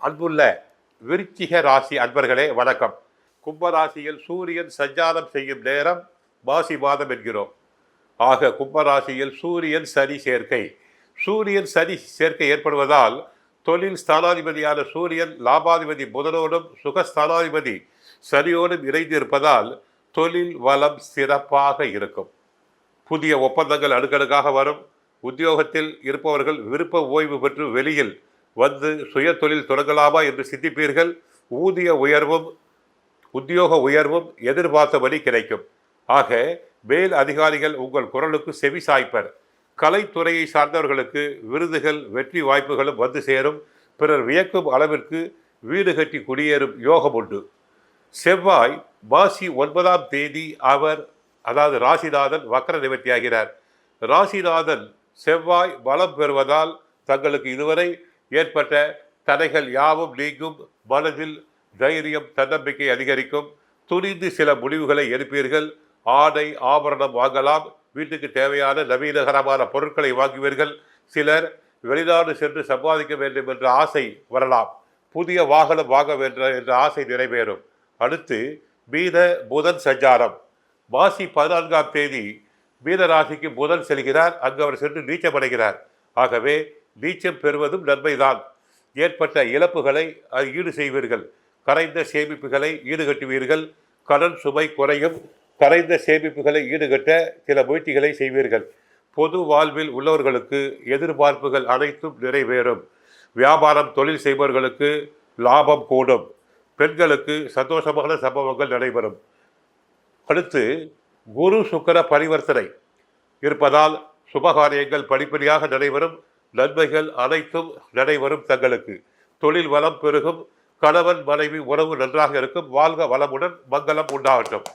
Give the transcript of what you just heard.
அன்புள்ள விருச்சிக ராசி அன்பர்களே வணக்கம். கும்பராசியில் சூரியன் சஞ்சாரம் செய்யும் நேரம் மாசி மாதம் என்கிறோம். ஆக கும்பராசியில் சூரியன் சனி சேர்க்கை. சூரியன் சனி சேர்க்கை ஏற்படுவதால் தொழில் ஸ்தானாதிபதியான சூரியன் லாபாதிபதி புதனோடும் சுகஸ்தானாதிபதி சனியோடும் இணைந்து இருப்பதால் தொழில் வளம் சிறப்பாக இருக்கும். புதிய ஒப்பந்தங்கள் அடுக்கடுக்காக வரும். உத்தியோகத்தில் இருப்பவர்கள் விருப்ப ஓய்வு பெற்று வெளியில் வந்து சுய தொழில் தொடங்கலாமா என்று சிந்திப்பீர்கள். ஊதிய உயர்வும் உத்தியோக உயர்வும் எதிர்பார்த்தபடி கிடைக்கும். ஆக மேல் அதிகாரிகள் உங்கள் குரலுக்கு செவி சாய்ப்பர். கலைத்துறையை சார்ந்தவர்களுக்கு விருதுகள் வெற்றி வாய்ப்புகளும் வந்து சேரும். பிறர் வியக்கும் அளவிற்கு வீடு கட்டி குடியேறும் யோகம் உண்டு. செவ்வாய் மாசி ஒன்பதாம் தேதி அவர் அதாவது ராசிநாதன் வக்கர நிவர்த்தியாகிறார். ராசிநாதன் செவ்வாய் பலம் பெறுவதால் தங்களுக்கு இதுவரை ஏற்பட்ட தடைகள் யாவும் நீங்கும். மனதில் தைரியம் தன்னம்பிக்கை அதிகரிக்கும். துணிந்து சில முடிவுகளை எடுப்பீர்கள். ஆடை ஆபரணம் வாங்கலாம். வீட்டுக்கு தேவையான நவீனகரமான பொருட்களை வாங்குவீர்கள். சிலர் வெளிநாடு சென்று சம்பாதிக்க வேண்டும் என்ற ஆசை வரலாம். புதிய வாகனம் வாங்க வேண்டும் என்ற ஆசை நிறைவேறும். அடுத்து மீன புதன் சஞ்சாரம். மாசி பதினான்காம் தேதி மீன ராசிக்கு புதன் செல்கிறார். அங்கு அவர் சென்று நீச்சமடைகிறார். ஆகவே நீச்சம் பெறுவதும் நன்மைதான். ஏற்பட்ட இழப்புகளை ஈடு செய்வீர்கள். கரைந்த சேமிப்புகளை ஈடுகட்டுவீர்கள். கடன் சுமை குறையும். கரைந்த சேமிப்புகளை ஈடுகட்ட சில முயற்சிகளை செய்வீர்கள். பொது வாழ்வில் உள்ளவர்களுக்கு எதிர்பார்ப்புகள் அனைத்தும் நிறைவேறும். வியாபாரம் தொழில் செய்பவர்களுக்கு லாபம் கூடும். பெண்களுக்கு சந்தோஷமான சம்பவங்கள் நடைபெறும். அடுத்து குரு சுக்கர பரிவர்த்தனை. இருப்பதால் சுபகாரியங்கள் படிப்படியாக நடைபெறும். நன்மைகள் அனைத்தும் நடைபெறும் தங்களுக்கு. தொழில் வளம் பெருகும். கணவன் மனைவி உறவு நன்றாக இருக்கும். வாழ்க வளமுடன் மங்களம் உண்டாகட்டும்.